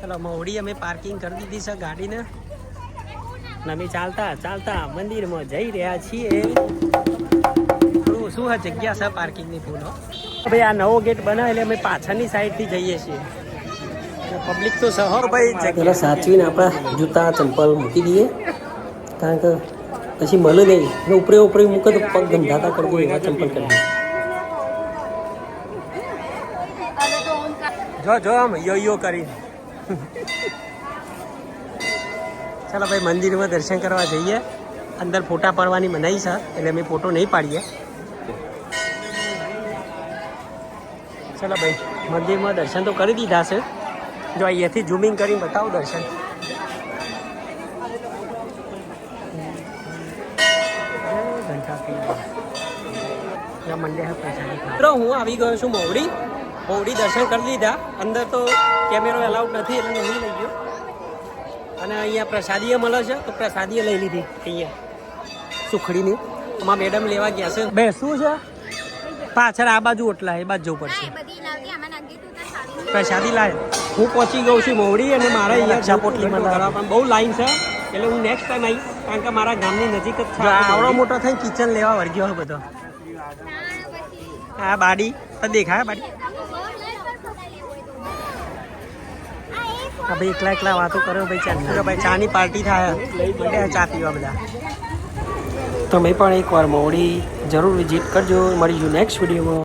ચલો મહુડી અમે પાર્કિંગ કરી દીધી છે ગાડીને. અને અમે ચાલતા ચાલતા મંદિરમાં જઈ રહ્યા છીએ. થોડું શું હા જગ્યા છે પાર્કિંગની ફૂલો ભાઈ આ નવો ગેટ બનાવે એટલે અમે પાછળની સાઈડથી જઈએ છીએ. પબ્લિક તો સહો ભાઈ પેલા સાચવીને આપણા જૂતા ચંપલ મૂકી દઈએ. કારણ કે પછી મળે નહીં. ઉપરે ઉપરે મૂકે તો પગ ગંધાતા એવા ચંપલ કરી જો જો આમ યો યો કરી ચાલો ભાઈ, મંદિરમાં દર્શન કરવા જઈએ. અંદર ફોટા પાડવાની મનાઈ છે, એટલે અમે ફોટો નહીં પાડીએ. ચાલો ભાઈ, મંદિરમાં દર્શન તો કરી દીધા છે. જો અહીંયાથી ઝૂમિંગ કરીને બતાવો દર્શન. મંદિર હું આવી ગયો છું મોવડી. મોવડી દર્શન કરી લીધા. અંદર તો કેમેરો એલાઉડ નથી એટલે નહીં લઈ ગયો. અને અહીંયા પ્રસાદીએ મળે છે તો પ્રસાદીએ લઈ લીધી અહીંયા સુખડીની. આમાં મેડમ લેવા ગયા છે. બે શું છે? પાછળ આ બાજુ ઓટલા એ બાજુ જવું પડશે. બધી લાવતી આમાં નાખી તું તાર સાડી પ્રસાદી લાય હું પહોંચી ગયો છું મોવડી અને મારા અહીંયા કરવા પણ બહુ લાઈન છે. એટલે હું નેક્સ્ટ ટાઈમ આવી કારણ કે મારા ગામની નજીક જ છે આવડો મોટો થઈને કિચન લેવા વર્ગ્યો હોય બધો. આ બાડી તો દેખાય બાડી? હા ભાઈ એકલા એકલા વાતો કરો ભાઈ ચા ભાઈ ચાની પાર્ટી થાય. માટે ચા પીવા બધા. તમે પણ એકવાર મોડી જરૂર વિઝિટ કરજો. મળીશું નેક્સ્ટ વિડીયોમાં